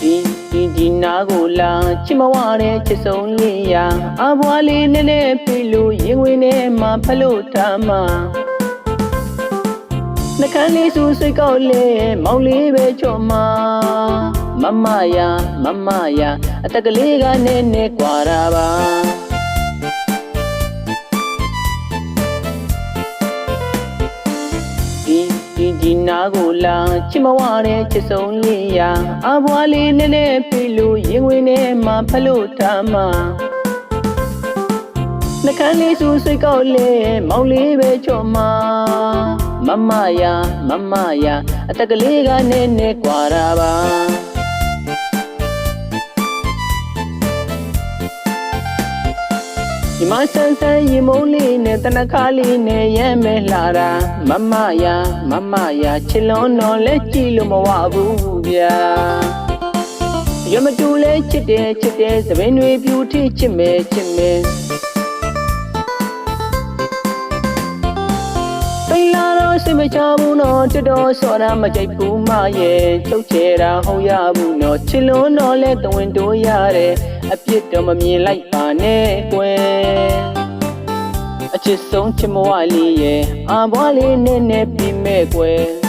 ဒီဒီဒီနာကိုလာချစ်မဝတဲ့ချစ်ဆုံးလေးရာအဘွားလေးနည်းနည်းပြေလို့ရင်ဝင်ထဲမှာဖလို့ထားမှာနှကန်းလေးစူစိတ်ကောက်လေမောင်လေးပဲချော်မှာ မမယာမမယာအတက်ကလေးကနည်းနည်းกว่าတာပါ ဒီဒီဒီနာကိုလာချစ်မဝတဲ့ချစ်ဆုံးလေးရာအဘွားလေးနည်းနည်းပြေလို့ရင်ဝင်ထဲမှာဖလို့ထားမှာနှကန်းလေးစူစိတ်ကောက်လေမောင်လေးပဲချော်မှာမမယာမမယာအတက်ကလေးကနည်းနည်းกว่าတာပါ မဆန်းဆန်းရေမုံးလေးနဲ့တနခါလေးနဲ့ရဲမဲလှတာမမယာမမယာချစ်လွန်တော်လဲကြည့်လို့မဝဘူးဗျာရမတူလဲချစ်တယ်ချစ်တယ်သပင်တွေပြူထိချစ်မယ်ချစ်မယ် စိတ်မချဘူးနော်တတော်စော်တာမကြိုက်ဘူးမရဲ့ချုပ်ချယ်တာဟုတ်ရဘူးနော်ချစ်လွန်တော်လဲတဝင်တိုးရတယ်အပြစ်တော့မမြင်လိုက်ပါနဲ့ကွယ်အချစ်ဆုံးချစ်မဝလေးရဲ့အာဘွားလေးနဲ့နဲ့ပြီးမဲ့ကွယ်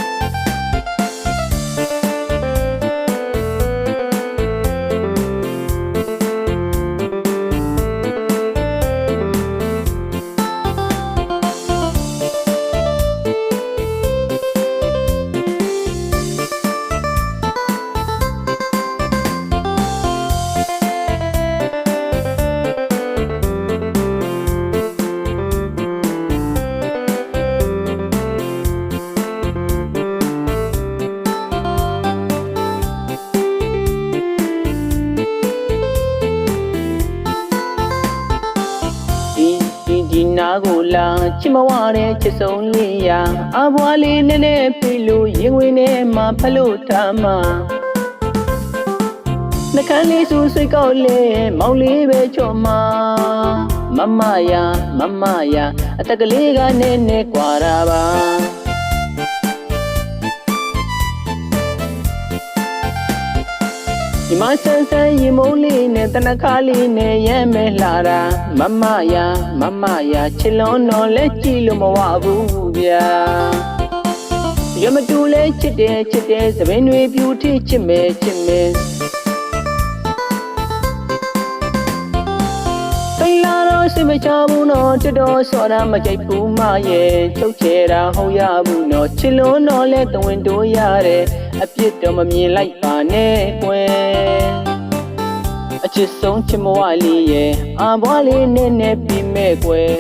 ကိုလာချစ်မဝတဲ့ချစ်ဆုံးလေးရာအဘွားလေးနဲ့နဲ့ပြေလို့ရင်ဝင်ထဲမှာဖလို့ထားမှာနှကန်းလေးစူစိတ်ကောက်လေမောင်လေးပဲချော်မှာမမယာမမယာအတက်ကလေးကနဲ့နဲ့ကြွာတာပါ ဒီမဆန်းဆန်းရေမုံးလေးနဲ့တနခါလေးနဲ့ရဲမဲလှတာမမယာမမယာချစ်လွန်တော်လဲကြည့်လို့မဝဘူးဗျာရမတူလဲချစ်တယ်ချစ်တယ်သပင်တွေပြူထိချစ်မယ်ချစ်မယ်ပိလာတော့စိတ်မချဘူးနော်တတော်စော်တာမကြိုက်ဘူးမရဲ့ချုပ်ချယ်တာဟုတ်ရဘူးနော်ချစ်လွန်တော်လဲတဝင်တိုးရတယ် အပြစ်တော့မမြင်လိုက်ပါနဲ့ကွယ်အချစ်ဆုံးချစ်မဝလေးရဲ့အာဘွားလေးနဲ့နဲ့ပြီးမဲ့ကွယ်